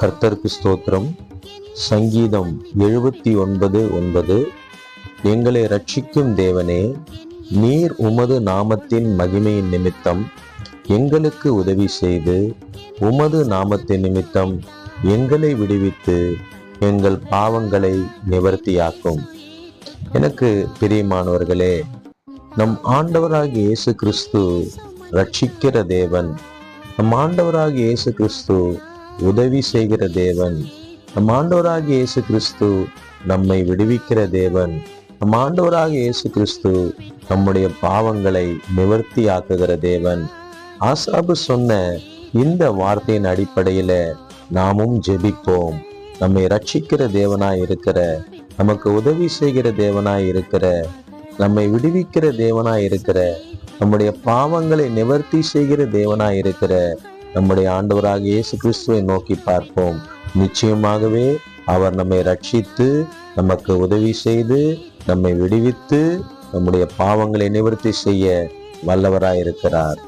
கர்த்தருக்கு ஸ்தோத்திரம். சங்கீதம் எழுபத்தி ஒன்பது ஒன்பது. எங்களை ரட்சிக்கும் தேவனே நீர் உமது நாமத்தின் மகிமையின் நிமித்தம் எங்களுக்கு உதவி செய்து உமது நாமத்தின் நிமித்தம் எங்களை விடுவித்து எங்கள் பாவங்களை நிவர்த்தியாக்கும். எனக்கு பிரியமானவர்களே நம் ஆண்டவராகிய இயேசு கிறிஸ்து ரட்சிக்கிற தேவன் நம் ஆண்டவராகிய இயேசு கிறிஸ்து உதவி செய்கிற தேவன். நம் ஆண்டோராக இயேசு கிறிஸ்து நம்மை விடுவிக்கிற தேவன். நம் ஆண்டோராக இயேசு கிறிஸ்து நம்முடைய பாவங்களை நிவர்த்தி ஆக்குகிற தேவன். ஆசாபு சொன்ன இந்த வார்த்தையின் அடிப்படையில நாமும் ஜெபிப்போம். நம்மை ரட்சிக்கிற தேவனாய் இருக்கிற நமக்கு உதவி செய்கிற தேவனாய் இருக்கிற நம்மை விடுவிக்கிற தேவனாய் இருக்கிற நம்முடைய பாவங்களை நிவர்த்தி செய்கிற தேவனாய் இருக்கிற நம்முடைய ஆண்டவராக இயேசு கிறிஸ்துவை நோக்கி பார்ப்போம். நிச்சயமாகவே அவர் நம்மை ரட்சித்து நமக்கு உதவி செய்து நம்மை விடுவித்து நம்முடைய பாவங்களை நிவர்த்தி செய்ய வல்லவராயிருக்கிறார். இருக்கிறார்